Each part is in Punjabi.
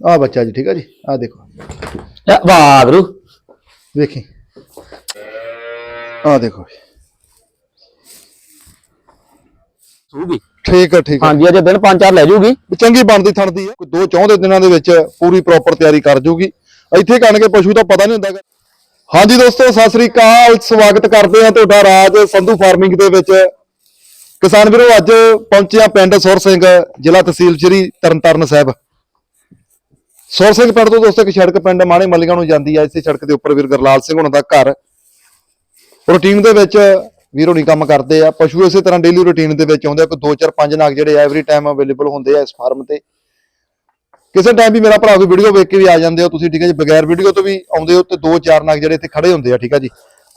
ਆ ਬੱਚਾ ਜੀ ਠੀਕ ਆ ਜੀ? ਆ ਦੇਖੋ। ਵਾਹ ਗੁਰੂ ਵੇਖੀ। ਆ ਦੇਖੋ ਸੂਗੀ ਠੀਕ ਆ ਠੀਕ ਆ। ਹਾਂਜੀ ਅਜੇ ਦਿਨ ਪੰਜ ਚਾਰ ਲੈ ਜੂਗੀ। ਚੰਗੀ ਬਣਦੀ ਥਣਦੀ ਹੈ ਕੋਈ ਦੋ ਚੌਂਦੇ ਦਿਨਾਂ ਦੇ ਵਿੱਚ ਪੂਰੀ ਪ੍ਰੋਪਰ ਤਿਆਰੀ ਕਰ ਜੂਗੀ। ਇੱਥੇ ਕਣ ਕੇ ਪਸ਼ੂ ਦਾ ਪਤਾ ਨਹੀਂ ਹੁੰਦਾ ਗਾ। ਹਾਂਜੀ ਦੋਸਤੋ ਸਤਿ ਸ੍ਰੀ ਅਕਾਲ। ਸਵਾਗਤ ਕਰਦੇ ਹਾਂ ਤੁਹਾਡਾ ਰਾਜ ਸੰਧੂ ਫਾਰਮਿੰਗ ਦੇ ਵਿੱਚ। ਕਿਸਾਨ ਵੀਰੋ ਅੱਜ ਪਹੁੰਚੇ ਹਾਂ ਪਿੰਡ ਸੁਰ ਸਿੰਘ ਜ਼ਿਲ੍ਹਾ ਤਹਿਸੀਲ ਸ਼੍ਰੀ ਤਰਨਤਾਰਨ ਸਾਹਿਬ। ਸੁਰ ਸਿੰਘ ਪਿੰਡ ਤੋਂ ਦੋਸਤੋ, ਇੱਕ ਸੜਕ ਪਿੰਡ ਮਾਣੇ ਮੱਲੀਆਂ ਨੂੰ ਜਾਂਦੀ ਹੈ ਇਸੇ ਸੜਕ ਦੇ ਉੱਪਰ ਵੀਰ ਗਰਲਾਲ ਸਿੰਘ ਹੁਣਾਂ ਦਾ ਘਰ। ਰੂਟੀਨ ਦੇ ਵਿੱਚ ਵੀਰੋ ਨਹੀਂ ਕੰਮ ਕਰਦੇ ਆ। ਪਸ਼ੂ ਇਸੇ ਤਰ੍ਹਾਂ ਡੇਲੀ ਰੂਟੀਨ ਦੇ ਵਿੱਚ ਆਉਂਦੇ ਆ। ਕੋਈ 2 4 5 ਨਾਗ ਜਿਹੜੇ ਐਵਰੀ ਟਾਈਮ ਅਵੇਲੇਬਲ ਹੁੰਦੇ ਆ ਇਸ ਫਾਰਮ ਤੇ। ਕਿਸੇ ਟਾਈਮ ਵੀ ਮੇਰਾ ਭਰਾ ਕੋਈ ਵੀਡੀਓ ਵੇਖ ਕੇ ਵੀ ਆ ਜਾਂਦੇ ਹੋ, ਤੁਸੀਂ ਠੀਕ ਹੈ ਜੀ? ਬਗੈਰ ਵੀਡੀਓ ਤੋਂ ਵੀ ਆਉਂਦੇ ਹੋ ਤੇ 2 4 ਨਾਗ ਜਿਹੜੇ ਇੱਥੇ ਖੜੇ ਹੁੰਦੇ ਆ, ਠੀਕ ਹੈ ਜੀ?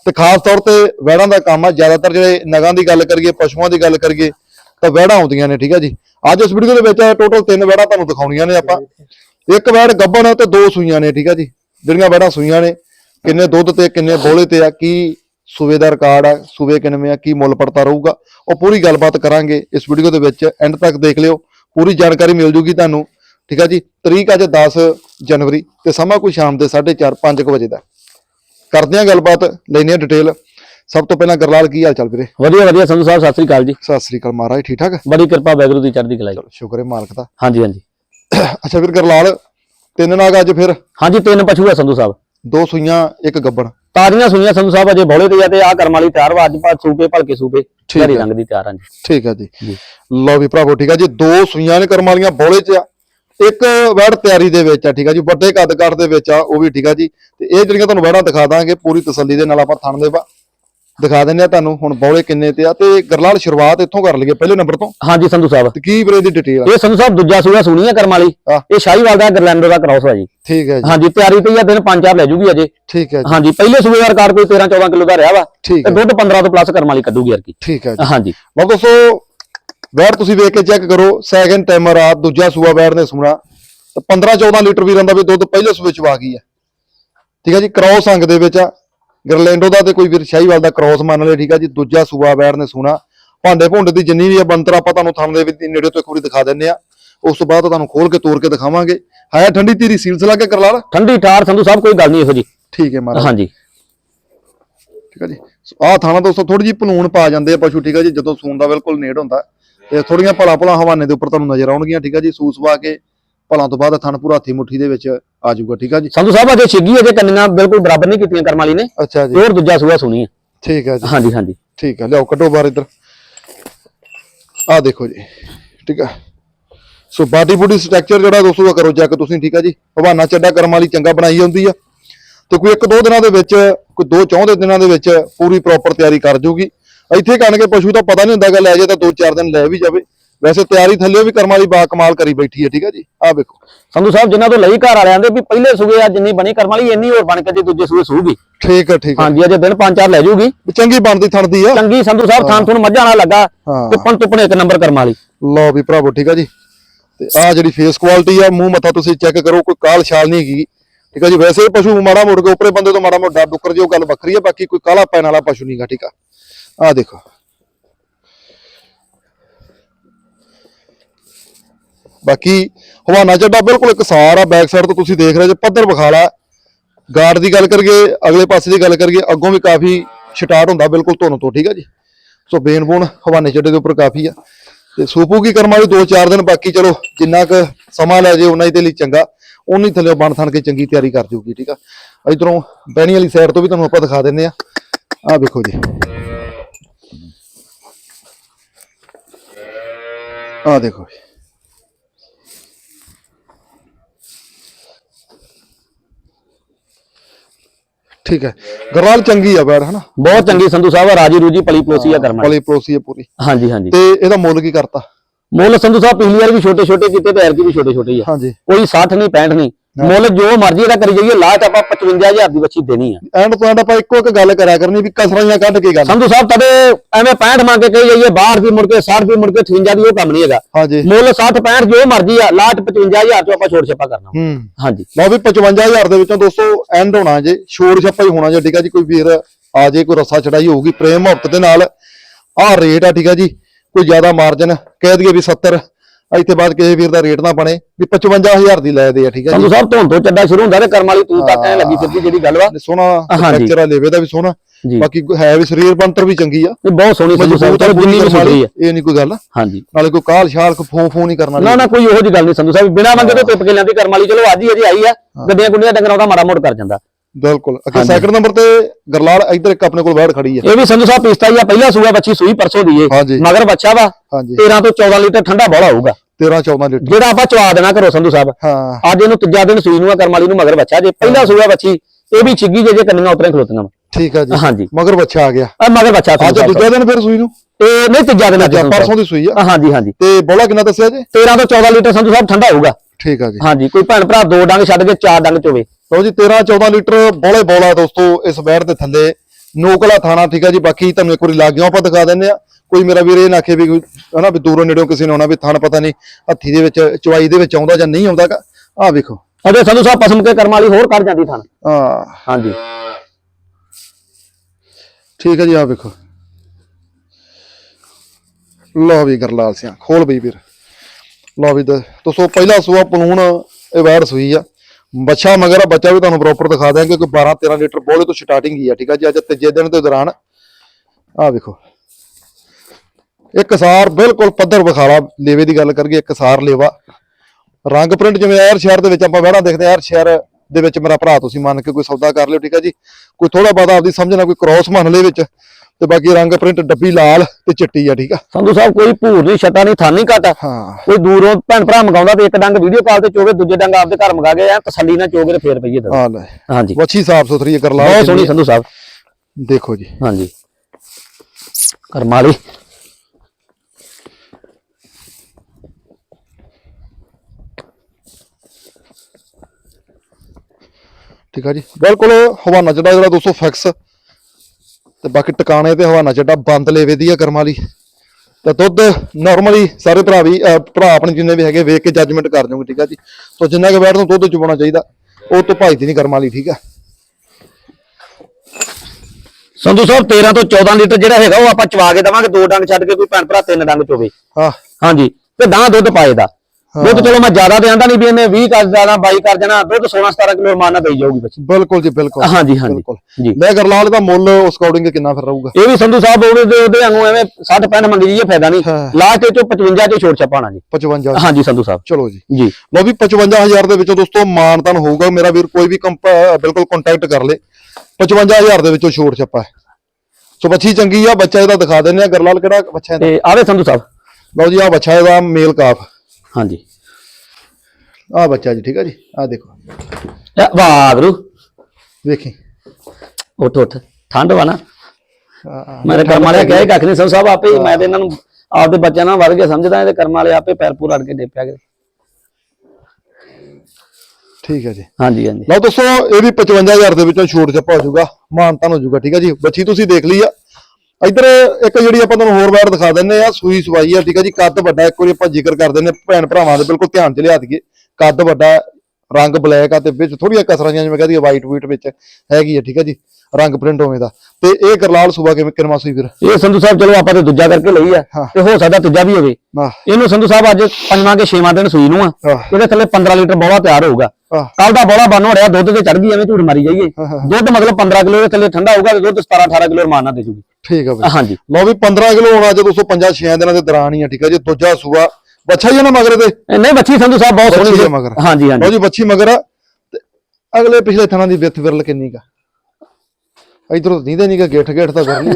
ਤੇ ਖਾਸ ਤੌਰ ਤੇ ਵਹਿੜਾਂ ਦਾ ਕੰਮ ਆ। ਜ਼ਿਆਦਾਤਰ ਜਿਹੜੇ ਨਗਾਂ ਦੀ ਗੱਲ ਕਰੀਏ, ਪਸ਼ੂਆਂ ਦੀ ਗੱਲ ਕਰੀਏ, ਤਾਂ ਵਹਿੜਾਂ ਆਉਂਦੀਆਂ ਨੇ, ਠੀਕ ਹੈ ਜੀ? ਅੱਜ ਇਸ ਵੀਡੀਓ ਦੇ ਵਿੱਚ ਟੋਟਲ ਤਿੰਨ ਵਹਿੜਾਂ ਤੁਹਾਨੂੰ ਦਿਖਾਉਣੀਆਂ ਨੇ ਆਪਾਂ। ਇੱਕ ਵਹਿੜ ਗੱਭਣ ਤੇ ਦੋ ਸੂਈਆਂ ਨੇ ਠੀਕ ਹੈ ਜੀ। ਜਿਹੜੀਆਂ ਵਹਿੜਾਂ ਸੂਈਆਂ ਨੇ ਕਿੰਨੇ ਦੁੱਧ ਤੇ ਕਿੰਨੇ ਬੋਲੇ ਤੇ ਆ ਕੀ ਸੂਵੇ ਦਾ ਰਿਕਾਰਡ ਆ ਸੂਵੇ ਕਿੰਨੇ ਆ ਕੀ ਮੁੱਲ ਪੜਤਾ ਰਹੂਗਾ ਉਹ ਪੂਰੀ ਗੱਲਬਾਤ ਕਰਾਂਗੇ ਇਸ ਵੀਡੀਓ ਦੇ ਵਿੱਚ। ਐਂਡ ਤੱਕ ਦੇਖ ਲਿਓ ਪੂਰੀ ਜਾਣਕਾਰੀ ਮਿਲ ਜੂਗੀ ਤੁਹਾਨੂੰ ਠੀਕ ਆ ਜੀ। ਤਰੀਕ ਅੱਜ 10 ਜਨਵਰੀ ਤੇ ਸਮਾਂ ਕੋਈ ਸ਼ਾਮ ਦੇ 4:30 5 ਵਜੇ ਦਾ। ਕਰਦੇ ਹਾਂ ਗੱਲਬਾਤ ਲੈਨੇ ਆ ਡਿਟੇਲ ਸਭ ਤੋਂ ਪਹਿਲਾਂ ਗਰਲਾਲ ਕੀ ਹਾਲ ਚਾਲ ਵੀਰੇ? ਵਧੀਆ ਵਧੀਆ ਸੰਧੂ ਸਾਹਿਬ ਸਤਿ ਸ੍ਰੀ ਅਕਾਲ ਜੀ। ਸਤਿ ਸ੍ਰੀ ਅਕਾਲ ਮਹਾਰਾਜ ਠੀਕ ਠਾਕ? ਬੜੀ ਕਿਰਪਾ ਵੈਗਰੂ ਦੀ ਚੜ੍ਹਦੀ ਕਲਾ ਜੀ। ਸ਼ੁਕਰ ਹੈ ਮਾਲਕ ਦਾ। ਹਾਂਜੀ ਹਾਂਜੀ। ਅੱਛਾ ਵੀਰ ਗਰਲਾਲ ਤਿੰਨ ਨਾਗ ਅੱਜ ਫਿਰ? ਹਾਂਜੀ ਤਿੰਨ ਪਸ਼ੂ ਆ ਸੰਧੂ ਸਾਹਿਬ। ਦੋ ਸੂਈਆਂ ਇੱਕ ਗੱਬਣ ਤਾਜ਼ੀਆਂ ਸੁਈਆਂ ਸੰਧੂ ਸਾਹਿਬ ਅਜੇ ਬੋਲੇ ਤੇ ਆ ਤੇ ਆ ਕਰਮ ਵਾਲੀ ਤਿਆਰ ਵਾ ਅੱਜ ਪਾ ਸੂਪੇ ਭਲਕੇ ਸੂਪੇ ਠੀਕ ਹਰੀ। ਰੰਗ ਦੀ ਤਿਆਰ ਹਾਂ ਜੀ। ਠੀਕ ਹੈ ਜੀ। ਲਓ ਵੀ ਭਰਾਵੋ ਠੀਕ ਹੈ ਜੀ ਦੋ ਸੂਈਆਂ ਨੇ ਕਰਮ ਵਾਲੀਆਂ ਬੋਲੇ ਚ ਆ। ਇੱਕ ਵੜ ਤਿਆਰੀ ਦੇ ਵਿੱਚ ਆ ਠੀਕ ਹੈ ਜੀ ਵੱਡੇ ਕੱਦ ਕੱਦ ਦੇ ਵਿੱਚ ਆ ਉਹ ਵੀ ਠੀਕ ਹੈ ਜੀ। ਤੇ ਇਹ ਜਿਹੜੀਆਂ ਤੁਹਾਨੂੰ ਵੜਾਂ ਦਿਖਾ ਦਾਂਗੇ ਪੂਰੀ ਤਸੱਲੀ ਦੇ ਨਾਲ ਆਪਾਂ ਥਣ ਦੇ ਵਾ ਦਿਖਾ ਦਿੰਨੇ ਆ ਤੁਹਾਨੂੰ ਹੁਣ ਬੋਲੇ ਕਿੰਨੇ ਤੇ ਆ ਤੇ ਗਰਲਾਲ ਸ਼ੁਰੂਆਤ ਇੱਥੋਂ ਕਰ ਲਈਏ ਪਹਿਲੇ ਨੰਬਰ ਤੋਂ। ਹਾਂਜੀ ਸੰਧੂ ਸਾਹਿਬ। ਤੇ ਕੀ ਵੀਰੇ ਦੀ ਡਿਟੇਲ ਆ? ਇਹ ਸੰਧੂ ਸਾਹਿਬ ਦੂਜਾ ਸੂਆ ਸੁਣੀ ਆ ਕਰਮ ਵਾਲੀ। ਹਾਂ। ਇਹ ਸ਼ਾਹੀਵਾਲ ਦਾ ਗਰਲੈਂਡੋ ਦਾ ਕ੍ਰਾਸ ਆ ਜੀ। ਠੀਕ ਹੈ ਜੀ। ਹਾਂਜੀ ਤਿਆਰੀ ਹੀ ਆ ਦਿਨ ਪੰਜ ਚਾਰ ਲੈ ਜੂਗੀ ਅਜੇ। ਠੀਕ ਹੈ ਜੀ। ਹਾਂਜੀ ਪਹਿਲੇ ਸੂਏ ਦਾ ਰਿਕਾਰਡ ਕੋਈ 13 14 ਕਿਲੋ ਦਾ ਰਿਹਾ ਵਾ। ਠੀਕ ਤੇ ਹੈ ਦੁੱਧ 15 ਤੋਂ ਪਲੱਸ ਕਰਮ ਵਾਲੀ ਕੱਢੂਗੀ ਯਾਰ ਕੀ ਠੀਕ ਹੈ ਜੀ। ਹਾਂਜੀ। ਲਓ ਦੋਸਤੋ ਵੈਰ ਤੁਸੀਂ ਵੇਖ ਕੇ ਚੈੱਕ ਕਰੋ ਸੈਕਿੰਡ ਟਾਈਮਰ ਆ ਦੂਜਾ ਸੂਆ ਵੈਰ ਨੇ ਸੁਣਾ। ਤੇ 15 14 ਲੀਟਰ ਵੀਰਾਂ ਦਾ ਵੀ ਦੁੱਧ ਪਹਿਲੇ ਸੂਏ ਚ ਆ ਗਈ ਆ। ਠੀਕ ਹੈ ਜੀ ਕ੍ਰੋਸ ਅੰਗ ਦੇ ਵਿੱਚ ਆ। ਗਰਲੈਂਡੋ ਦਾ ਤੇ ਕੋਈ ਵੀਰ ਸ਼ਾਹੀਵਾਲ ਦਾ ਕ੍ਰੋਸ ਮੰਨ ਲਏ ਠੀਕ ਹੈ ਜੀ ਦੂਜਾ ਸੂਆ ਵੈਰ ਨੇ ਸੁਣਾ। ਭਾਂਡੇ ਭੁੰਡੇ ਦੀ ਜਿੰਨੀ ਵੀ ਆ ਬੰਤਰ ਆਪਾਂ ਤੁਹਾਨੂੰ ਥਾਂ ਦੇ ਵਿੱਚ ਨੇੜੇ ਤੋਂ ਇੱਕ ਵਾਰੀ ਦਿਖਾ ਦਿੰਨੇ ਆ। ਉਸ ਤੋਂ ਬਾਅਦ ਤੁਹਾਨੂੰ ਖੋਲ ਕੇ ਤੋੜ ਕੇ ਦਿਖਾਵਾਂਗੇ। ਹੈ ਠੰਡੀ ਧੀਰੀ ਸੀਲਸ ਲਾ ਕੇ ਕਰ ਲਾ ਠੰਡੀ ਠਾਰ ਸੰਧੂ ਸਾਹਿਬ ਕੋਈ ਗੱਲ ਨਹੀਂ ਇਹੋ ਜੀ। ਠੀਕ ਹੈ ਮਹਾਰਾਜ। ਹਾਂਜੀ। ਠੀਕ ਹੈ ਜੀ। ਆਹ ਥਾਣਾ ਦੋਸਤੋ ਥੋੜੀ ਜਿਹੀ ਪਲੂਣ ਪਾ ਜਾਂਦੇ ਆ ਪਸ਼ੂ ਠੀਕ ਹੈ ਜੀ ਜਦੋਂ ਸੂਣ ਦਾ ਬਿਲਕੁਲ ਨੇੜ ਹੁੰਦਾ। ਤੇ ਥੋੜੀਆਂ ਭਲਾ ਭਲਾ ਹਵਾਨੇ ਦੇ ਉੱਪਰ ਤੁਹਾਨੂੰ ਨਜ਼ਰ ਆਉਣਗੀਆਂ ਠੀਕ ਹੈ ਜੀ ਸੂਸ ਵਾ ਕੇ। ਭਲਾਂ ਤੋਂ ਬਾਅਦ ਥਣ ਪੂਰਾ ਹੱਥੀ ਮੁੱਠੀ ਦੇ ਵਿੱਚ ਆ ਜਾਊਗਾ ਠੀਕ ਹੈ ਜੀ? ਸੰਧੂ ਸਾਹਿਬ ਅਜੇ ਛਿੱਗੀ ਅਜੇ ਕੰਨੀਆਂ ਬਿਲਕੁਲ ਬਰਾਬਰ ਨਹੀਂ ਕੀਤੀਆਂ ਕਰਮ ਵਾਲੀ ਨੇ। ਅੱਛਾ ਜੀ। ਹੋਰ ਦੂਜਾ ਸੂਆ ਸੁਣੀ ਆ। ਠੀਕ ਹੈ ਜੀ। ਹਾਂਜੀ ਹਾਂਜੀ। ਠੀਕ ਹੈ ਲਿਆਓ ਕੱਢੋ ਬਾਹਰ ਇੱਧਰ। ਆਹ ਦੇਖੋ ਜੀ ਠੀਕ ਹੈ ਸੋ ਬਾਡੀ ਬੂਡੀ ਸਟਰਕਚਰ ਜਿਹੜਾ ਦੋਸਤੋ ਕਰੋ ਚੈੱਕ ਤੁਸੀਂ ਠੀਕ ਹੈ ਜੀ? ਹਵਾਨਾ ਚੱਡਾ ਕਰਮ ਵਾਲੀ ਚੰਗਾ ਬਣਾਈ ਹੁੰਦੀ ਆ। ਤੇ ਕੋਈ ਇੱਕ ਦੋ ਦਿਨਾਂ ਦੇ ਵਿੱਚ ਕੋਈ ਦੋ ਚੌਂਦੇ ਦਿਨਾਂ ਦੇ ਵਿੱਚ ਪੂਰੀ ਪ੍ਰੋਪਰ ਤਿਆਰੀ ਕਰ ਜੂਗੀ। ਇੱਥੇ ਕਣ ਕੇ ਪਸ਼ੂ ਦਾ ਪਤਾ ਨਹੀਂ ਹੁੰਦਾ ਕਿ ਲੈ ਜੇ ਤਾਂ ਦੋ ਚਾਰ ਦਿਨ ਲੈ ਵੀ ਜਾਵੇ। ਵੈਸੇ ਤਿਆਰੀ ਥੱਲੇ ਵੀ ਕਰਮ ਵਾਲੀ ਬਾ ਕਮਾਲ ਕਰੀ ਬੈਠੀ ਹੈ ਠੀਕ ਹੈ ਜੀ? ਆਹ ਵੇਖੋ। ਸੰਧੂ ਸਾਹਿਬ ਜਿਨ੍ਹਾਂ ਤੋਂ ਲਈ ਘਰ ਵਾਲਿਆਂ ਦੇ ਵੀ ਪਹਿਲੇ ਸੂਏ ਆ ਜਿੰਨੀ ਬਣੀ ਕਰਮ ਵਾਲੀ ਇੰਨੀ ਹੋਰ ਬਣ ਕੇ ਜੇ ਦੂਜੇ ਸੂਏ ਸੂਗੀ ਠੀਕ ਹੈ ਠੀਕ ਹੈ। ਹਾਂਜੀ ਅਜੇ ਦਿਨ ਪੰਜ ਚਾਰ ਲੈ ਜੂਗੀ। ਚੰਗੀ ਬਣਦੀ ਥਣਦੀ ਆ। ਚੰਗੀ ਸੰਧੂ ਸਾਹਿਬ ਥਾਂ ਤੁਹਾਨੂੰ ਮੱਝਾਂ ਨਾਲ ਲੱਗਾ ਹਾਂ। ਟੁੱਪਣ ਟੁੱਪਣ ਇੱਕ ਨੰਬਰ ਕਰਮ ਵਾਲੀ। ਲਓ ਵੀ ਭਰਾਵੋ ਠੀਕ ਆ ਜੀ? ਤੇ ਆ ਜਿਹੜੀ ਫੇਸ ਕੁਆਲਿਟੀ ਆ ਮੂੰਹ ਮੱਥਾ ਤੁਸੀਂ ਚੈੱਕ ਕਰੋ ਕੋਈ ਕਾਲ ਛਾਲ ਨਹੀਂ ਹੈਗੀ। ਠੀਕ ਆ ਜੀ? ਵੈਸੇ ਇਹ ਪਸ਼ੂ ਮਾੜਾ ਮੋੜ ਕੇ ਉੱਪਰੇ ਬੰਦੇ ਤੋਂ ਮਾੜਾ ਮੋਟਾ ਡੁੱਕਰ ਜਿਹਾ ਗੱਲ ਵੱਖਰੀ ਆ ਬਾਕੀ ਕੋਈ ਕਾਲਾ ਪੈਣ ਵਾਲਾ ਪਸ਼ੂ ਨਹੀਂਗਾ ਠੀਕ ਆ? ਆ ਦੇਖੋ। ਬਾਕੀ ਹਵਾਨਾ ਚੱਡਾ ਬਿਲਕੁਲ ਇੱਕ ਸਾਰ ਆ ਬੈਕ ਸਾਈਡ ਤੋਂ ਤੁਸੀਂ ਦੇਖ ਰਹੇ ਜੇ, ਪੱਧਰ ਵਿਖਾਲਾ। ਗਾਰਡ ਦੀ ਗੱਲ ਕਰੀਏ, ਅਗਲੇ ਪਾਸੇ ਦੀ ਗੱਲ ਕਰੀਏ, ਅੱਗੋਂ ਵੀ ਕਾਫੀ ਸਟਾਰਟ ਹੁੰਦਾ ਬਿਲਕੁਲ ਧੁੰਨ ਤੋਂ, ਠੀਕ ਆ ਜੀ? ਸੋ ਬੇਨ ਹਵਾਨੇ ਚੱਡੇ ਦੇ ਉੱਪਰ ਕਾਫੀ ਆ। ਤੇ ਸੂਪੂ ਕੀ ਕਰਮ ਵਾਲੀ? 2-4 ਦਿਨ ਬਾਕੀ ਚਲੋ, ਜਿੰਨਾ ਕੁ ਸਮਾਂ ਲੈ ਜੇ ਉਨਾ ਹੀ ਦੇ ਲਈ ਚੰਗਾ। ਉਨੀ ਥੱਲੇ ਬਣ ਥਣ ਕੇ ਚੰਗੀ ਤਿਆਰੀ ਕਰ ਜੂਗੀ, ਠੀਕ ਆ? ਇਧਰੋਂ ਬੈਣੀ ਵਾਲੀ ਸਾਈਡ ਤੋਂ ਵੀ ਤੁਹਾਨੂੰ ਆਪਾਂ ਦਿਖਾ ਦਿੰਦੇ ਆ। ਆ ਵੇਖੋ ਜੀ। ਆ ਦੇਖੋ ਜੀ। ਠੀਕ ਹੈ। ਗਰਵਾਲ ਚੰਗੀ ਆ ਬੈੜ ਹਨਾ? ਬਹੁਤ ਚੰਗੀ ਸੰਧੂ ਸਾਹਿਬ ਰਾਜੀ ਰੂਜੀ ਪਲੀ ਪਲੋਸੀ ਆ ਕਰਮ ਪਲੀ ਪਲੋਸੀ ਆ ਪੂਰੀ। ਹਾਂਜੀ ਹਾਂਜੀ। ਤੇ ਇਹਦਾ ਮੁੱਲ ਕੀ ਕਰਤਾ? ਮੁੱਲ ਸੰਧੂ ਸਾਹਿਬ ਪਿਛਲੀ ਵਾਰ ਵੀ ਛੋਟੇ ਛੋਟੇ ਕੀਤੇ ਤੇ ਐਰਕੀ ਵੀ ਛੋਟੇ ਛੋਟੇ ਹੀ ਆ। ਹਾਂਜੀ। ਕੋਈ 60 ਨਹੀਂ 65 ਨਹੀਂ। ਮੁੱਲ ਜੋ ਮਰਜ਼ੀ ਦਾ ਕਰੀ ਜਾਈਏ ਲਾਟ ਆਪਾਂ 55000 ਦੀ ਬੱਚੀ ਦੇਣੀ ਆ। ਐਂਡ ਤੋਂ ਐਂਡ ਆਪਾਂ ਇੱਕੋ ਇੱਕ ਗੱਲ ਕਰਿਆ ਕਰਨੀ ਵੀ ਕਸਰਾਂ ਕੱਢ ਕੇ ਗੱਲ। ਸੰਧੂ ਸਾਹਿਬ ਤਦੇ ਐਵੇਂ 65 ਮੰਗ ਕੇ ਕਹੀ ਜਾਈਏ ਬਾਹਰ ਦੀ ਮੁੜ ਕੇ 60 ਦੀ ਮੁੜ ਕੇ 58 ਦੀ ਉਹ ਕੰਮ ਨਹੀਂ ਹੈਗਾ। ਹਾਂਜੀ। ਮੁੱਲ 60 65 ਜੋ ਮਰਜ਼ੀ ਆ ਲਾਟ 55000 ਤੋਂ ਆਪਾਂ ਛੋੜ ਛੱਪਾ ਕਰਨਾ। ਹੂੰ। ਹਾਂਜੀ। ਲਓ ਵੀ 55000 ਦੇ ਵਿੱਚੋਂ ਦੋਸਤੋ ਐਂਡ ਹੋਣਾ ਜੇ ਛੋੜ ਛੱਪਾ ਹੀ ਹੋਣਾ ਜੇ ਠੀਕ ਆ ਜੀ ਕੋਈ ਵੀਰ ਆ ਜੇ ਕੋਈ ਰੱਸਾ ਚੜਾਈ ਹੋਊਗੀ ਪ੍ਰੇਮ ਮੁਹੱਬਤ ਦੇ ਨਾਲ। ਆਹ ਰੇਟ ਆ ਠੀਕ ਆ ਜੀ ਕੋਈ ਜ਼ਿਆਦਾ ਮਾਰਜਨ ਕਹਿ ਦਈਏ ਵੀ 70 ਇੱਥੇ ਬਾਅਦ ਕਿਸੇ ਵੀਰ ਦਾ ਰੇਟ ਨਾ ਬਣੇ ਵੀ 55000 ਦੀ ਲੈ ਦੇ ਆ ਠੀਕ ਹੈ ਸੰਧੂ ਸਾਹਿਬ ਧੁੰਨ ਤੋਂ ਚੱਡਾ ਸ਼ੁਰੂ ਹੁੰਦਾ ਤੇ ਕਰਮ ਵਾਲੀ ਤੂੰ ਤੱਕ ਐ ਲੱਗੀ ਫਿਰਦੀ ਜਿਹੜੀ ਗੱਲ ਵਾ। ਜੀ ਸੋਹਣਾ ਹਾਂਜੀ। ਸਟਰਕਚਰ ਆ ਲੇਵੇ ਦਾ ਵੀ ਸੋਹਣਾ। ਜੀ। ਬਾਕੀ ਹੈ ਵੀ ਸਰੀਰ ਬੰਤਰ ਵੀ ਚੰਗੀ ਆ। ਇਹ ਬਹੁਤ ਸੋਹਣੀ ਸੰਧੂ ਸਾਹਿਬ ਚਲੋ ਜਿੰਨੀ ਵੀ ਸੁਣੀ ਹੈ ਇਹ ਨਹੀਂ ਕੋਈ ਗੱਲ। ਹਾਂਜੀ। ਨਾਲੇ ਕੋਈ ਕਾਲ ਸ਼ਾਲ ਕੋਈ ਫੋਨ ਫੋਨ ਨਹੀਂ ਕਰਨਾ ਨਾ ਨਾ ਕੋਈ ਉਹੋ ਜੀ ਗੱਲ ਨਹੀਂ ਸੰਧੂ ਸਾਹਿਬ ਬਿਨਾ ਮੰਗੇ ਤੋਂ ਟਿਪ ਕੇ ਲੈਂਦੀ ਕਰਮ ਵਾਲੀ ਚਲੋ ਅੱਜ ਹੀ ਅਜੇ ਆਈ ਆ ਗੱਡੀਆਂ ਗੁੱਡੀਆਂ ਡੰਗਰਾਂ ਦਾ ਮਾੜਾ ਮੋੜ ਕਰ ਜਾਂਦਾ। ਬਿਲਕੁਲ। ਅੱਗੇ ਸੈਕਿੰਡ ਨੰਬਰ ਤੇ ਗਰਲਾਲ ਇੱਧਰ ਇੱਕ ਆਪਣੇ ਕੋਲ ਬੈਠ ਖੜੀ ਆ। ਇਹ ਵੀ ਸੰਧੂ ਸਾਹਿਬ ਪਿਸਤਾ ਹੀ ਆ ਪਹਿਲਾ ਸੂਆ ਬੱਚੀ ਸੂਈ ਪਰਸੋਂ ਦੀ ਏ। ਮਗਰ ਬੱਚਾ ਵਾ ਹਾਂਜੀ। 13 ਤੋਂ 14 ਲੀਟਰ ਠੰਡਾ ਬੋਲਾ ਹੋਊਗਾ। 13 14 ਲੀਟਰ। ਜਿਹੜਾ ਆਪਾਂ ਚਵਾ ਦੇਣਾ ਕਰੋ ਸੰਧੂ ਸਾਹਿਬ ਹਾਂ। ਅੱਜ ਇਹਨੂੰ ਤੀਜਾ ਦਿਨ ਸੂਈ ਨੂੰ ਆ ਕਰਮ ਵਾਲੀ ਨੂੰ ਮਗਰ ਬੱਚਾ ਜੇ। ਪਹਿਲਾ ਸੂਆ ਬੱਚੀ ਇਹ ਵੀ ਛਿੱਗੀ ਜੇ ਜੇ ਕੰਨੀਆਂ ਉਤਰੇ ਖਲੋਤੀਆਂ ਵਾ। ਠੀਕ ਆ ਜੀ। ਹਾਂਜੀ। ਮਗਰ ਬੱਚਾ ਆ ਗਿਆ। ਆ ਮਗਰ ਬੱਚਾ ਅੱਜ ਦੂਜਾ ਦਿਨ ਫਿਰ ਸੂਈ ਨੂੰ? ਇਹ ਨਹੀਂ ਤੀਜਾ ਦਿਨ ਅੱਜ ਪਰਸੋਂ। ਦੀ ਸੂਈ ਆ। ਆ, ਹਾਂਜੀ ਹਾਂਜੀ। ਤੇ ਬੋਲਾ ਕਿੰਨਾ ਦੱਸਿਆ ਜੀ? 13 ਤੋਂ 14 ਲੀਟਰ ਸੰਧੂ ਸਾਹਿਬ ਠੰਡਾ ਹੋਊਗਾ। ਠੀਕ ਆ ਜੀ। ਹਾਂਜੀ ਕੋਈ ਭੈਣ ਭਰਾ ਦੋ ਡੰਗ ਛੱਡ ਕੇ ਚਾਰ ਡੰਗ ਚੋਵੇ। ਲਓ ਜੀ 13 14 ਲੀਟਰ ਬੋਲੇ ਬੋਲਾ ਦੋਸਤੋ ਇਸ ਬੈੜ ਦੇ ਥੱਲੇ। ਨੋਕਲਾ ਥਾਣਾ ਠੀਕ ਆ ਜੀ ਬਾਕੀ ਤੁਹਾਨੂੰ ਇੱਕ ਵਾਰੀ ਲਾਗਿਓ ਆਪਾਂ ਦਿਖਾ ਦਿੰਦੇ ਆ ਕੋਈ ਮੇਰਾ ਵੀਰ ਇਹ ਨਾ ਆਖੇ ਵੀ ਕੋਈ ਹਨਾ ਵੀ ਦੂਰੋਂ ਨੇੜੋਂ ਕਿਸੇ ਨੇ ਆਉਣਾ ਵੀ ਥਣ ਪਤਾ ਨਹੀਂ ਹੱਥੀ ਦੇ ਵਿੱਚ ਚਵਾਈ ਦੇ ਵਿੱਚ ਆਉਂਦਾ ਜਾਂ ਨਹੀਂ ਆਉਂਦਾਗਾ ਆਹ ਵੇਖੋ। ਅਜੇ ਸੰਧੂ ਸਾਹਿਬ ਪਸਮ ਕੇ ਕਰਮ ਵਾਲੀ ਹੋਰ ਕਰ ਜਾਂਦੀ ਥਣ। ਆ ਹਾਂਜੀ। ਠੀਕ ਹੈ ਜੀ ਆਹ ਵੇਖੋ। ਲਓ ਵੀ ਗਰਲਾਲ ਸਿਆ ਖੋਲ ਬਈ ਵੀਰ। ਲਓ ਵੀ ਦੋਸਤੋ ਪਹਿਲਾ ਸੂਆ ਪਲੂਣ ਇਹ ਵੈੜ ਸੂਈ ਆ। ਬੱਚਾ ਮਗਰ ਬੱਚਾ ਵੀ ਤੁਹਾਨੂੰ ਪ੍ਰੋਪਰ ਦਿਖਾ ਦਿਆਂਗੇ ਕਿ 12 13 ਲੀਟਰ ਬੋਲੇ ਤੋਂ ਸਟਾਰਟਿੰਗ ਹੀ ਆ, ਠੀਕ ਆ ਜੀ? ਅੱਜ ਤੀਜੇ ਦਿਨ ਦੇ ਦੌਰਾਨ। ਆਹ ਵੇਖੋ। ਇੱਕ ਸਾਰ ਬਿਲਕੁਲ ਪੱਧਰ ਵਿਖਾਲਾ, ਲੇਵੇ ਦੀ ਗੱਲ ਕਰੀਏ, ਇੱਕ ਸਾਰ ਲੇਵਾ। ਰੰਗ ਪ੍ਰਿੰਟ ਜਿਵੇਂ ਐਰ ਸ਼ਹਿਰ ਦੇ ਵਿੱਚ ਆਪਾਂ ਵਹਿਣਾ ਦੇਖਦੇ ਆ ਐਰ ਸ਼ਹਿਰ ਦੇ ਵਿੱਚ ਮੇਰਾ ਭਰਾ ਤੁਸੀਂ ਮੰਨ ਕੇ ਕੋਈ ਸੌਦਾ ਕਰ ਲਿਓ, ਠੀਕ ਆ ਜੀ? ਕੋਈ ਥੋੜਾ ਬਹੁਤਾ ਆਪਦੀ ਸਮਝਣਾ ਕੋਈ ਕ੍ਰੋਸ ਮੰਨ ਲੈ ਵਿੱਚ। ਤੇ ਬਾਕੀ ਰੰਗ ਪ੍ਰਿੰਟ ਡੱਬੀ ਲਾਲ ਤੇ ਚਿੱਟੀ ਆ ਠੀਕ ਆ? ਸੰਧੂ ਸਾਹਿਬ ਕੋਈ ਭੂਰ ਨਹੀਂ ਛਟਾ ਨਹੀਂ ਥਾਨ ਘਾਟਾ। ਹਾਂ। ਕੋਈ ਦੂਰੋਂ ਭੈਣ ਭਰਾ ਮੰਗਾਉਂਦਾ ਤੇ ਇੱਕ ਡੰਗ ਵੀਡੀਓ ਕਾਲ ਤੇ ਚੋਵੇ ਦੂਜੇ ਡੰਗ ਆਪਦੇ ਘਰ ਮੰਗਾ ਕੇ ਆ ਤਸੱਲੀ ਨਾਲ ਚੋਗੇ ਤੇ ਫੇਰ ਪਈਏ ਆ ਲੈ। ਹਾਂਜੀ। ਵੱਛੀ ਸਾਫ਼ ਸੁਥਰੀ ਹੈ ਕਰ ਲਾ ਬਹੁਤ ਸੋਹਣੀ ਸੰਧੂ ਸਾਹਿਬ। ਦੇਖੋ ਜੀ। ਹਾਂਜੀ। ਕਰਮਾਲੀ। ਠੀਕ ਆ ਜੀ। ਬਿਲਕੁਲ ਹਵਾਨਾ ਚੱਡਾ ਜਿਹੜਾ 200 ਫਿਕਸ ਤੇ ਬਾਕੀ ਟਿਕਾਣੇ ਤੇ ਹਵਾਨਾ ਚੱਡਾ ਬੰਦ ਲੇਵੇ ਦੀ ਆ ਕਰਮਾਂ ਵਾਲੀ। ਤੇ ਦੁੱਧ ਨਾਰਮਲੀ ਸਾਰੇ ਭਰਾ ਵੀ ਭਰਾ ਆਪਣੇ ਜਿੰਨੇ ਵੀ ਹੈਗੇ ਵੇਖ ਕੇ ਜੱਜਮੈਂਟ ਕਰ ਜਾਓਗੇ ਠੀਕ ਆ ਜੀ? ਤੋਂ ਜਿੰਨਾ ਕੁ ਬੈਠ ਤੋਂ ਦੁੱਧ ਚੁਬਾਉਣਾ ਚਾਹੀਦਾ। ਉਹ ਤੋਂ ਭਾਈ ਦੀ ਨਹੀਂ ਕਰਮਾਂ ਵਾਲੀ ਠੀਕ ਆ। ਸੰਧੂ ਸਾਹਿਬ 13 ਤੋਂ 14 ਲੀਟਰ ਜਿਹੜਾ ਹੈਗਾ ਉਹ ਆਪਾਂ ਚਵਾ ਕੇ ਦਵਾਂਗੇ ਦੋ ਡੰਗ ਛੱਡ ਕੇ ਕੋਈ ਭੈਣ ਭਰਾ ਤਿੰਨ ਡੰਗ ਚੋਵੇ। ਹਾਂ। ਹਾਂਜੀ ਤੇ ਦਾਂ ਦੁੱਧ ਪਾਏ ਦਾ। ਦੁੱਧ ਚਲੋ ਮੈਂ ਜ਼ਿਆਦਾ ਤੇ ਆਂਦਾ ਨਹੀਂ ਵੀ ਇਹਨੇ 20 ਕਰ ਜਾਣਾ 22 ਕਰ ਜਾਣਾ ਦੁੱਧ 16 17 ਕਿਲੋ ਰਮਾਨਾ ਦੇਈ ਜਾਊਗੀ ਬੱਚੀ ਬਿਲਕੁਲ ਜੀ ਬਿਲਕੁਲ। ਹਾਂਜੀ ਹਾਂਜੀ। ਬਿਲਕੁਲ। ਜੀ। ਲੈ ਗਰਲਾਲ ਦਾ ਮੁੱਲ ਉਸ ਅਕੋਰਡਿੰਗ ਕਿੰਨਾ ਫਿਰ ਰਹੂਗਾ? ਇਹ ਵੀ ਸੰਧੂ ਸਾਹਿਬ ਉਹਦੇ ਉਹਦੇ ਵਾਂਗੂ ਐਵੇਂ 60 65 ਮੰਗੀ ਜਾਈਏ ਫਾਇਦਾ ਨਹੀਂ। ਲਾਸਟ ਚੋਂ 55 ਚ ਛੋੜ ਛਪਾਣਾ ਜੀ। 55 ਹਾਂਜੀ ਸੰਧੂ ਸਾਹਿਬ। ਚਲੋ ਜੀ। ਜੀ। ਲਓ ਵੀ 55000 ਦੇ ਵਿੱਚੋਂ ਦੋਸਤੋ ਮਾਨਤਨ ਹੋਊਗਾ। ਮੇਰਾ ਵੀਰ ਕੋਈ ਵੀ ਬਿਲਕੁਲ ਕੰਟੈਕਟ ਕਰ ਲੇ। 55000 ਦੇ ਵਿੱਚੋਂ ਛੋੜ ਛੱਪਾ ਸੋ ਬੱਚੀ ਚੰਗੀ ਆ ਬੱਚਾ ਇਹਦਾ ਦਿਖਾ ਦਿੰਨੇ ਆ ਗਰਲਾਲ ਕਿਹੜਾ ਬੱਚਾ ਤੇ ਆਵੇ ਸੰਧੂ ਸਾਹਿਬ। ਲਓ ਜੀ ਆ ਬੱਚਾ ਇਹਦਾ ਮੇਲ ਕਾਫ। ਹਾਂਜੀ। ਆ ਬੱਚਾ ਜੀ ਠੀਕ ਆ ਜੀ? ਆ ਦੇਖੋ। ਇਹ ਵਾਗਰੂ ਵੇਖੀ। ਉੱਠ ਉੱਠ। ਠੰਡ ਵਾ ਨਾ। ਮੇਰੇ ਕਰਮ ਵਾਲੇ ਕਹੇ ਕੱਖ ਨਹੀਂ ਸੰਧੂ ਸਾਹਿਬ ਆਪੇ ਹੀ ਮੈਂ ਤੇ ਇਹਨਾਂ ਨੂੰ ਆਪਦੇ ਬੱਚਿਆਂ ਨਾਲ ਵਧ ਕੇ ਸਮਝਦਾ ਇਹਦੇ ਕਰਮ ਵਾਲੇ ਆਪੇ ਪੈਰ ਪੂਰ ਅੜ ਕੇ ਡੇਪਿਆ ਗਏ ਠੀਕ ਹੈ ਜੀ। ਹਾਂਜੀ ਹਾਂਜੀ। ਲਓ ਦੋਸਤੋ ਇਹ ਵੀ 55000 ਦੇ ਵਿੱਚੋਂ ਛੋਟ ਛੱਪਾ ਹੋ ਜਾਊਗਾ। ਮਾਨਤਨ ਹੋ ਜਾਊਗਾ ਠੀਕ ਹੈ ਜੀ? ਬੱਚੀ ਤੁਸੀਂ ਦੇਖ ਲਈ ਆ। ਇੱਧਰ ਇੱਕ ਜਿਹੜੀ ਆਪਾਂ ਤੁਹਾਨੂੰ ਹੋਰ ਵਾਰ ਦਿਖਾ ਦਿੰਨੇ ਆ ਸੂਈ ਸਵਾਈ ਆ ਠੀਕ ਹੈ ਜੀ ਕੱਦ ਵੱਡਾ ਇੱਕ ਵਾਰੀ ਆਪਾਂ ਜ਼ਿਕਰ ਕਰ ਦਿੰਨੇ ਭੈਣ ਭਰਾਵਾਂ ਦੇ ਬਿਲਕੁਲ ਧਿਆਨ ਚ ਲਿਆ ਦਈਏ। ਕੱਦ ਵੱਡਾ ਰੰਗ ਬਲੈਕ ਆ ਤੇ ਵਿੱਚ ਥੋੜੀਆਂ ਕਸਰਾਂ ਜਿਵੇਂ ਕਹਦੀ ਵਾਈਟ ਵੀਟ ਵਿੱਚ ਹੈਗੀ ਆ ਠੀਕ ਹੈ ਜੀ ਰੰਗ ਪ੍ਰਿੰਟ ਹੋਵੇਂ ਦਾ। ਤੇ ਇਹ ਗਰਲਾਲ ਸੂਬਾ ਕਿਵੇਂ ਕਿਨਵਾ ਸੂਈ ਫਿਰ ਇਹ ਸੰਧੂ ਸਾਹਿਬ ਚਲੋ ਆਪਾਂ ਤੇ ਦੂਜਾ ਕਰਕੇ ਲਈ ਆ। ਤੇ ਹੋ ਸਕਦਾ ਤੀਜਾ ਵੀ ਹੋਵੇ। ਇਹਨੂੰ ਸੰਧੂ ਸਾਹਿਬ ਅੱਜ ਪੰਜਵਾਂ ਕੇ ਛੇਵਾਂ ਦਿਨ ਸੂਈ ਨੂੰ ਆ ਇਹਦੇ ਥੱਲੇ 15 ਲੀਟਰ ਬੋਲਾ ਤਿਆਰ ਹੋਊਗਾ। ਕੱਲ ਦਾ ਬੋਲਾ ਹੋ ਰਿਹਾ ਦੁੱਧ ਤੇ ਚੜ ਗਈ ਐਵੇਂ ਝੂਠ ਮਾਰੀ ਜਾਈਏ। ਦੁੱਧ ਮਤਲਬ 15 ਕਿਲੋ ਦੇ ਥੱਲੇ ਠੰਡਾ ਹੋਊਗਾ ਤੇ ਦੁੱਧ 17 18 ਕਿਲੋ ਰਮਾਨਾ ਦੇ ਜੂਗੀ। ਠੀਕ ਆ ਬਈ ਹਾਂਜੀ। ਲਓ ਵੀ 15 ਕਿਲੋ ਹੋਣਾ ਜੇ 205 6 ਦਿਨਾਂ ਦੇ ਦੌਰਾਨ ਹੀ ਆ ਠੀਕ ਹੈ ਜੀ। ਦੂਜਾ ਸੂਆ। ਬੱਚਾ ਹੀ ਆ ਨਾ ਮਗਰ ਇਹ ਨਹੀਂ ਬੱਚੀ ਸੰਧੂ ਸਾਹਿਬ ਬਹੁਤ ਸੋਹਣੀ ਆ ਸੀ। ਮਗਰ। ਹਾਂਜੀ ਲਓ ਹਾਂਜੀ ਜੀ ਬੱਚੀ ਮਗਰ ਆ। ਤੇ ਅਗਲੇ ਪਿਛਲੇ ਥਾਂ ਦੀ ਵਿੱਥ ਵਿਰਲ ਕਿੰਨੀ ਕਾ ਇਧਰੋਂ ਦੀਂਦੇ ਨਹੀਂ ਕਿ ਗੇਠ ਗੇਠ ਤਾਂ ਕਰ ਲਈ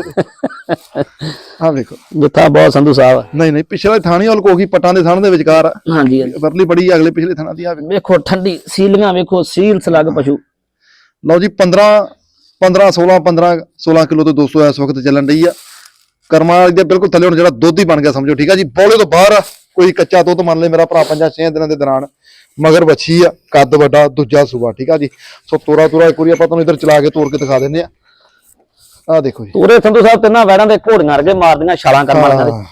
ਆ। ਵੇਖੋ। ਜਿੱਥਾ ਬਹੁਤ ਸੰਧੂ ਸਾਹਿਬ ਨਹੀਂ ਨਹੀਂ ਪਿਛਲੇ ਥਾਣੀ ਹਲ ਕੋਗੀ ਪੱਟਾਂ ਦੇ ਥਾਣ ਦੇ ਵਿਚਕਾਰ ਆ। ਹਾਂਜੀ ਹਾਂਜੀ। ਵਰਲੀ ਬੜੀ ਆ, ਅਗਲੇ ਪਿਛਲੇ ਥਾਣਾ ਦੀ ਆ ਵੇਖੋ। ਵੇਖੋ ਠੰਡੀ ਸੀਲੀਆਂ ਵੇਖੋ ਸੀਲ ਸਲੱਗ ਪਸ਼ੂ। ਲਓ ਜੀ 15 15 16 15 16 ਕਿਲੋ ਤੋਂ 200 ਇਸ ਵਕਤ ਚੱਲਣ ਰਹੀ ਆ। ਕਰਮਾਂ ਵਾਲੀ ਦੇ ਬਿਲਕੁਲ ਥੱਲੇ ਹੁਣ ਜਿਹੜਾ ਦੁੱਧ ਹੀ ਬਣ ਗਿਆ ਸਮਝੋ ਠੀਕ ਆ ਜੀ? ਬੋਲੇ ਤੋਂ ਬਾਹਰ ਆ, ਕੋਈ ਕੱਚਾ ਦੁੱਧ ਮੰਨ ਲੈ ਮੇਰਾ ਭਰਾ ਪੰਜਾਂ ਛੇ ਦਿਨਾਂ ਦੇ ਦੌਰਾਨ ਮਗਰ ਬੱਚੀ ਆ ਕੱਦ ਵੱਡਾ ਦੂਜਾ ਸੂਆ ਠੀਕ ਆ ਜੀ? ਸੋ ਤੋਰਾ ਤੋਰਾ ਇੱਕ ਵਾਰੀ ਆਪਾਂ ਤੁਹਾਨੂੰ ਇੱਧਰ ਚਲਾ ਕੇ ਤੋੜ ਕੇ ਦਿਖਾ ਦਿੰਦੇ ਆ। ਆ ਦੇਖੋ ਜੀ। ਪੂਰੇ ਸੰਧੂ ਸਾਹਿਬ ਤਿੰਨਾਂ ਵੈੜਾਂ ਦੇ ਘੋੜੀਆਂ ਵਰਗੇ ਮਾਰਦੀਆਂ ਛਾਲਾਂ ਕਰਨ ਵਾਲੀਆਂ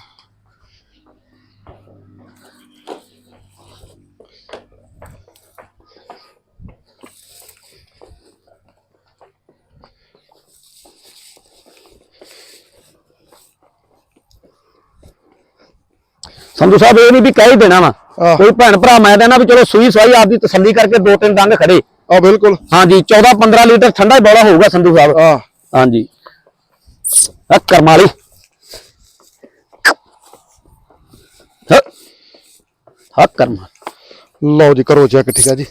ਸੰਧੂ ਸਾਹਿਬ ਇਹ ਨਹੀਂ ਵੀ ਕਹਿ ਹੀ ਦੇਣਾ ਵਾ। ਕੋਈ ਭੈਣ ਭਰਾ ਮੈਂ ਕਹਿੰਦਾ ਵੀ ਚਲੋ ਸੂਈ ਸਵਾਈ ਆਪਦੀ ਤਸੱਲੀ ਕਰਕੇ ਦੋ ਤਿੰਨ ਡੰਗ ਖੜੇ। ਆ ਬਿਲਕੁਲ। ਹਾਂਜੀ 14 15 ਲੀਟਰ ਠੰਡਾ ਹੀ ਬੋਲਾ ਹੋਊਗਾ ਸੰਧੂ ਸਾਹਿਬ। ਹਾਂਜੀ। ਆ ਕਰਮਾਲੀ ਹਾਂ ਕਰਮਾ ਲਓ ਜੀ ਕਰੋ ਚੈੱਕ ਠੀਕ ਆ ਜੀ।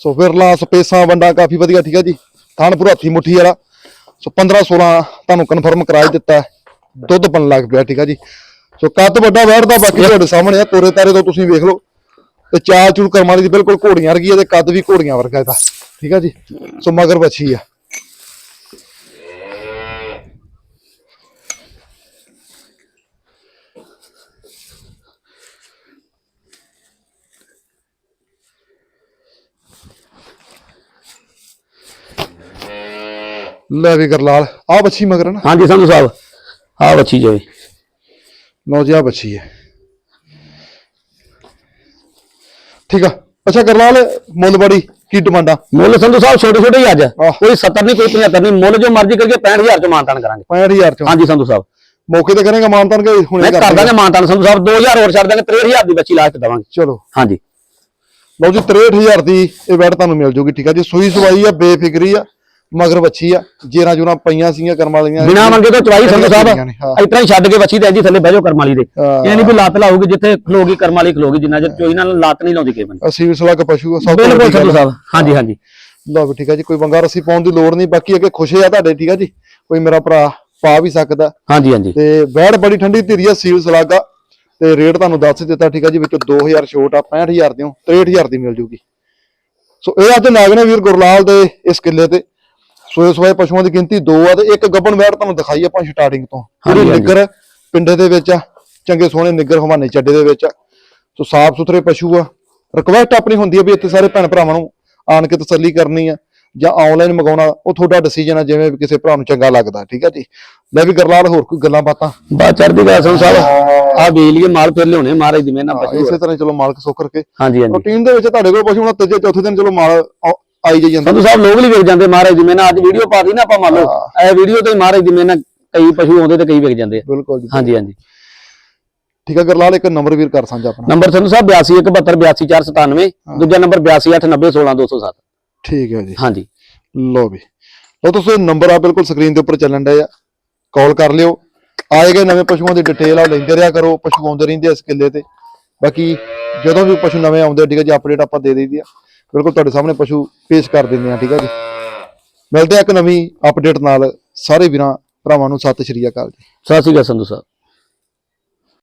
ਸੋ ਫਿਰਲਾ ਸਪੇਸਾਂ ਵੰਡਾ ਕਾਫੀ ਵਧੀਆ ਠੀਕ ਆ ਜੀ। ਥਣ ਪੂਰਾ ਹੱਥੀ ਮੁੱਠੀ ਵਾਲਾ। ਸੋ 15 16 ਤੁਹਾਨੂੰ ਕਨਫਰਮ ਕਰਾ ਹੀ। ਦਿੱਤਾ। ਦੁੱਧ ਬਣ ਲੱਗ ਪਿਆ ਠੀਕ ਆ ਜੀ। ਸੋ ਕੱਦ ਵੱਡਾ ਬੈਠਦਾ ਬਾਕੀ ਤੁਹਾਡੇ ਸਾਹਮਣੇ ਆ ਤੋਰੇ ਤਾਰੇ ਤੋਂ ਤੁਸੀਂ ਵੇਖ ਲਓ। ਤੇ ਚਾਲ ਚੂਲ ਕਰਮ ਵਾਲੀ ਦੀ ਬਿਲਕੁਲ ਘੋੜੀਆਂ ਵਰਗੀ ਹੈ ਤੇ ਕੱਦ ਵੀ ਘੋੜੀਆਂ ਵਰਗਾ ਇਹਦਾ। ਠੀਕ ਆ ਜੀ? ਸੋ ਮਗਰ ਬੱਛੀ ਆ। ਲੈ ਵੀ ਗਰਲਾਲ ਆ ਬੱਛੀ ਮਗਰ ਨਾ। ਹਾਂਜੀ ਸੰਧੂ ਸਾਹਿਬ। ਆ ਬੱਚੀ ਜੋ ਲਓ ਜੀ ਆ ਬੱਚੀ ਹੈ। ਠੀਕ ਆ। ਅੱਛਾ ਗਰਲਾਲ ਮੁੱਲ ਬੜੀ ਕੀ ਡਿਮਾਂਡਾ ਮੁੱਲ ਸੰਧੂ ਸਾਹਿਬ ਛੋਟੇ ਛੋਟੇ ਹੀ ਅੱਜ। ਕੋਈ 70 ਨਹੀਂ ਕੋਈ 75 ਨਹੀਂ ਮੁੱਲ ਜੋ ਮਰਜ਼ੀ ਕਰਕੇ 65000 ਚ ਮਾਨਤਾਨ ਕਰਾਂਗੇ। 65000 ਚੋਂ। ਹਾਂਜੀ ਸੰਧੂ ਸਾਹਿਬ। ਮੌਕੇ ਤੇ ਕਰੇਗਾ ਮਾਨਤਾਨ ਕੇ ਹੁਣੇ ਕਰ ਦਾਂਗੇ? ਮਾਨਤਾਨ ਸੰਧੂ ਸਾਹਿਬ 2000 ਹੋਰ ਛੱਡ ਦਾਂਗੇ 63000 ਦੀ ਬੱਚੀ ਲਾਸਟ ਦਵਾਂਗੇ। ਚਲੋ। ਹਾਂਜੀ। ਲਓ ਜੀ 63000 ਦੀ ਇਹ ਬੈਡ ਤੁਹਾਨੂੰ ਮਿਲ ਜੂਗੀ ਠੀਕ ਆ ਜੀ। ਸੂਈ ਸਵਾਈ ਆ ਬੇਫਿਕਰੀ ਆ। ਮਗਰ ਬੱਚੀ ਆ ਜੇਰਾਂ ਜੁਰਾਂ ਪਈਆਂ ਸੀਗੀਆਂ ਕਰਮ ਵਾਲੀਆਂ। ਬਿਨਾ ਮੰਗੇ ਤੋਂ ਚਵਾਈ ਸੰਧੂ ਸਾਹਿਬ। ਇਤਨਾ ਹੀ। ਛੱਡ ਕੇ ਬੱਚੀ ਤੇ ਜੀ ਥੱਲੇ ਬਹਿ ਜਾਓ ਕਰਮਾਲੀ ਦੇ। ਹਾਂ। ਇਹ ਨਹੀਂ ਵੀ ਲੱਤ ਲਾਊਗੀ ਜਿੱਥੇ ਖਲੋਗੀ ਕਰਮਾਲੀ ਖਲੋਗੀ ਜਿੰਨਾ ਚਿਰ ਚੋਈ ਨਾਲ ਲੱਤ ਨਹੀਂ ਲਾਉਂਦੀ ਬੰਦੇ। ਅਸੀਂ ਵੀ ਸਲਾਕ ਪਸ਼ੂ ਆ ਸਭ ਬਿਲਕੁਲ ਸੰਧੂ ਸਾਹਿਬ ਹਾਂਜੀ ਹਾਂਜੀ। ਲਓ ਵੀ ਠੀਕ ਆ ਜੀ ਕੋਈ ਬੰਗਾ ਰੱਸੀ ਪਾਉਣ ਦੀ ਲੋੜ ਨਹੀਂ ਬਾਕੀ ਅੱਗੇ ਖੁਸ਼ੇ ਆ ਤੁਹਾਡੇ ਠੀਕ ਆ ਜੀ। ਕੋਈ ਮੇਰਾ ਭਰਾ ਪਾ ਵੀ ਸਕਦਾ। ਹਾਂਜੀ ਹਾਂਜੀ। ਤੇ ਬੈੜ ਬੜੀ ਠੰਡੀ ਧੀਰੀ ਆ ਸੀਲ ਸਲਾਗਾ। ਤੇ ਰੇਟ ਤੁਹਾਨੂੰ ਦੱਸ ਦਿੱਤਾ ਠੀਕ ਆ ਜੀ ਵਿੱਚੋਂ 2000 ਛੋਟ ਆ 65000 ਦਿਓ 63000 ਦੀ ਮਿਲ ਜੂਗੀ। ਸੋ ਇਹ ਅੱਜ ਨਾਗਨੇ ਵੀਰ ਗੁਰਲਾਲ ਦੇ ਇਸ ਕਿੱਲੇ ਤੇ। ਸੋਏ ਸੋਏ ਪਸ਼ੂਆਂ ਦੀ ਗਿਣਤੀ ਦੋ ਆ ਤੇ ਇੱਕ ਗੱਬਣ ਵੈੜ ਤੁਹਾਨੂੰ ਦਿਖਾਈ ਆਪਾਂ ਸਟਾਰਟਿੰਗ ਤੋਂ। ਪੂਰੀ। ਨਿੱਗਰ ਪਿੰਡੇ ਦੇ ਵਿੱਚ ਆ ਚੰਗੇ ਸੋਹਣੇ ਨਿੱਗਰ ਹਵਾਨੇ ਚੱਡੇ ਦੇ ਵਿੱਚ ਆ। ਸੋ ਸਾਫ਼ ਸੁਥਰੇ ਪਸ਼ੂ ਆ। ਰਿਕਵੈਸਟ ਆਪਣੀ ਹੁੰਦੀ ਆ ਵੀ ਇੱਥੇ ਸਾਰੇ ਭੈਣ ਭਰਾਵਾਂ ਨੂੰ ਆਣ ਕੇ ਤਸੱਲੀ ਕਰਨੀ ਆ ਜਾਂ ਆਨਲਾਈਨ ਮੰਗਾਉਣਾ ਉਹ ਤੁਹਾਡਾ ਡਿਸੀਜਨ ਆ ਜਿਵੇਂ ਵੀ ਕਿਸੇ ਭਰਾ ਨੂੰ ਚੰਗਾ ਲੱਗਦਾ ਠੀਕ ਆ ਜੀ? ਲੈ ਵੀ ਗਰਲਾਲ ਹੋਰ ਕੋਈ ਗੱਲਾਂ ਬਾਤਾਂ? ਬਾ ਚੜਦੀ ਗਾ ਸੰਧੂ ਸਾਹਿਬ ਆ ਵੇਲੀਏ ਮਾਲ ਫਿਰ ਲਿਆਉਣੇ ਮਹਾਰਾਜ ਦੀ ਹਾਂ, ਬੱਚੀ ਇਸੇ ਤਰ੍ਹਾਂ ਚਲੋ ਮਾਲਕ ਸੁੱਖ ਕਰਕੇ। ਹਾਂਜੀ ਹਾਂਜੀ। ਰੂਟੀਨ ਦੇ ਵਿੱਚ ਤੁਹਾਡੇ ਕੋਲ ਪਸ਼ੂ ਹੁਣ ਤੀਜੇ ਚੌਥੇ ਦਿਨ ਚਲੋ ਮਾਲ ਆਈ ਜਾਈ ਜਾਂਦਾ। ਸੰਧੂ ਸਾਹਿਬ ਲੋਕ ਵੀ ਵਿਕ ਜਾਂਦੇ ਮਹਾਰਾਜ ਦੀ ਮਿਹਨਤ। ਅੱਜ ਵੀਡੀਓ ਪਾਦੀ ਨਾ ਆਪਾਂ ਮੰਨ ਲਓ। ਇਹ ਵੀਡੀਓ ਤੇ ਮਹਾਰਾਜ ਦੀ ਮਿਹਨਤ ਕਈ ਪਸ਼ੂ ਆਉਂਦੇ ਤੇ ਕਈ ਵਿਕ ਜਾਂਦੇ ਆ। ਬਿਲਕੁਲ ਜੀ। ਹਾਂਜੀ ਹਾਂਜੀ। ਠੀਕ ਆ ਗਰਲਾਲ ਇੱਕ ਨੰਬਰ ਵੀਰ ਕਰ ਸਾਂਝਾ ਆਪਣਾ। ਨੰਬਰ ਸੰਧੂ ਸਾਹਿਬ 8217 82497 ਦੂਜਾ ਨੰਬਰ 8289016200 ਠੀਕ ਹੈ ਜੀ। ਹਾਂਜੀ। ਲੋ ਵੀ। ਲੋ ਤੁਸੀਂ ਨੰਬਰ ਆ ਬਿਲਕੁਲ ਸਕਰੀਨ ਦੇ ਉੱਪਰ ਚੱਲਣ ਡਿਆ ਆ। ਕਾਲ ਕਰ ਲਿਓ। ਆਏ ਗਏ ਨਵੇਂ ਪਸ਼ੂਆਂ ਦੀ ਡਿਟੇਲ ਆ ਲੈਂਦੇ ਰਿਹਾ ਕਰੋ। ਪਸ਼ੂ ਆਉਂਦੇ ਰਹਿੰਦੇ ਇਸ ਕਿੱਲੇ ਤੇ। ਬਾਕੀ ਜਦੋਂ ਵੀ ਪਸ਼ੂ ਨਵੇਂ ਆਉਂਦੇ ਠੀਕ ਹੈ ਜੀ ਅਪਡੇਟ ਆਪਾਂ ਦੇ ਦਈਦੀ ਆ। ਬਿਲਕੁਲ ਤੁਹਾਡੇ ਸਾਹਮਣੇ ਪਸ਼ੂ ਪੇਸ਼ ਕਰ ਦਿੰਦੇ ਆ ਠੀਕ ਹੈ ਜੀ। ਮਿਲਦੇ ਆ ਇੱਕ ਨਵੀਂ ਅਪਡੇਟ ਨਾਲ। ਸਾਰੇ ਵੀਰਾਂ, ਭਰਾਵਾਂ ਨੂੰ ਸਤਿ ਸ਼੍ਰੀ ਅਕਾਲ ਜੀ। ਸਤਿ ਸ਼੍ਰੀ ਅਕਾਲ ਸੰਧੂ ਸਾਹਿਬ।